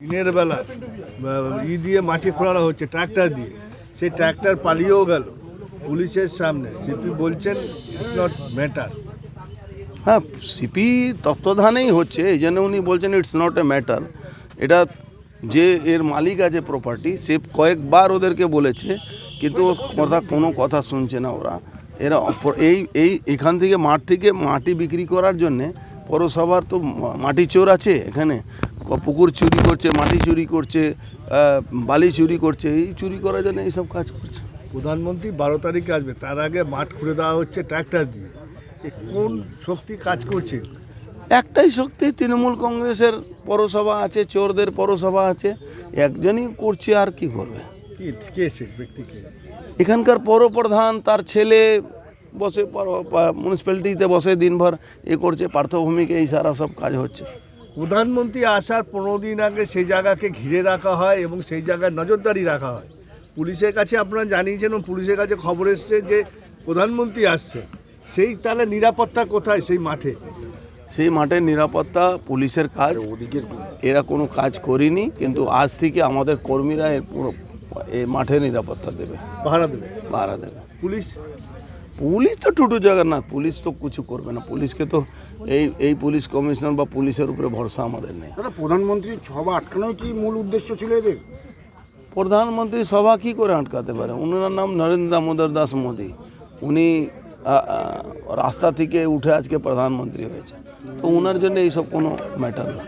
দিনের বেলা ই দিয়ে মাটি খোঁড়ানো হচ্ছে, ট্রাক্টর দিয়ে। সেই ট্রাক্টর পালিয়েও গেল। পুলিশের সামনে। সিপি বলছেন ইটস নট ম্যাটার হ্যাঁ সিপি তত্ত্বাবধানেই হচ্ছে, এই জন্য উনি বলছেন ইটস নট এ ম্যাটার এটা যে এর মালিক আছে প্রপার্টি সে কয়েকবার ওদেরকে বলেছে, কিন্তু কথা, কোনো কথা শুনছে না ওরা। এরা এই এই, এখান থেকে মাঠ থেকে মাটি বিক্রি করার জন্যে পৌরসভার তো মাটি চোর আছে এখানে। পুকুর চুরি করছে মাটি চুরি করছে বালি চুরি করছে এই চুরি করার জন্য এইসব কাজ করছে। প্রধানমন্ত্রী বারো তারিখে আসবে তার আগে মাঠ খুঁড়ে দেওয়া হচ্ছে ট্র্যাক্টর দিয়ে। কোন শক্তি কাজ করছে? একটাই শক্তি তৃণমূল কংগ্রেসের পৌরসভা আছে চোরদের পৌরসভা আছে একজনই করছে আর কি করবে। ব্যক্তিকে এখানকার পৌরপ্রধান তার ছেলে বসে মিউনিসিপ্যালিটিতে বসে দিনভর এ করছে পার্থভূমিকে এই সারা সব কাজ হচ্ছে। প্রধানমন্ত্রী আসার পনেরো দিন আগে সেই জায়গাকে ঘিরে রাখা হয় এবং সেই জায়গায় নজরদারি রাখা হয়। পুলিশের কাছে আপনারা জানিয়েছেন এবং পুলিশের কাছে খবর এসছে যে প্রধানমন্ত্রী আসছে। সেই তাহলে নিরাপত্তা কোথায় সেই মাঠে? সেই মাঠের নিরাপত্তা পুলিশের কাজ। এরা কোনো কাজ করিনি কিন্তু আজ থেকে আমাদের কর্মীরা এর পুরো এই মাঠে নিরাপত্তা দেবে। ভাড়া দেবে। ভাড়া দেবে। পুলিশ পুলিশ তো টুটু জগন্নাথ পুলিশ তো কিছু করবে না। পুলিশকে তো এই এই পুলিশ কমিশনার বা পুলিশের উপরে ভরসা আমাদের নেই। প্রধানমন্ত্রীর সভা আটকানোই কি মূল উদ্দেশ্য ছিল এদের? প্রধানমন্ত্রী সভা কি করে আটকাতে পারে? ওনার নাম নরেন্দ্র দামোদর দাস মোদী। উনি রাস্তা থেকে উঠে আজকে প্রধানমন্ত্রী হয়েছে। তো ওনার জন্য এইসব কোনো ম্যাটার না।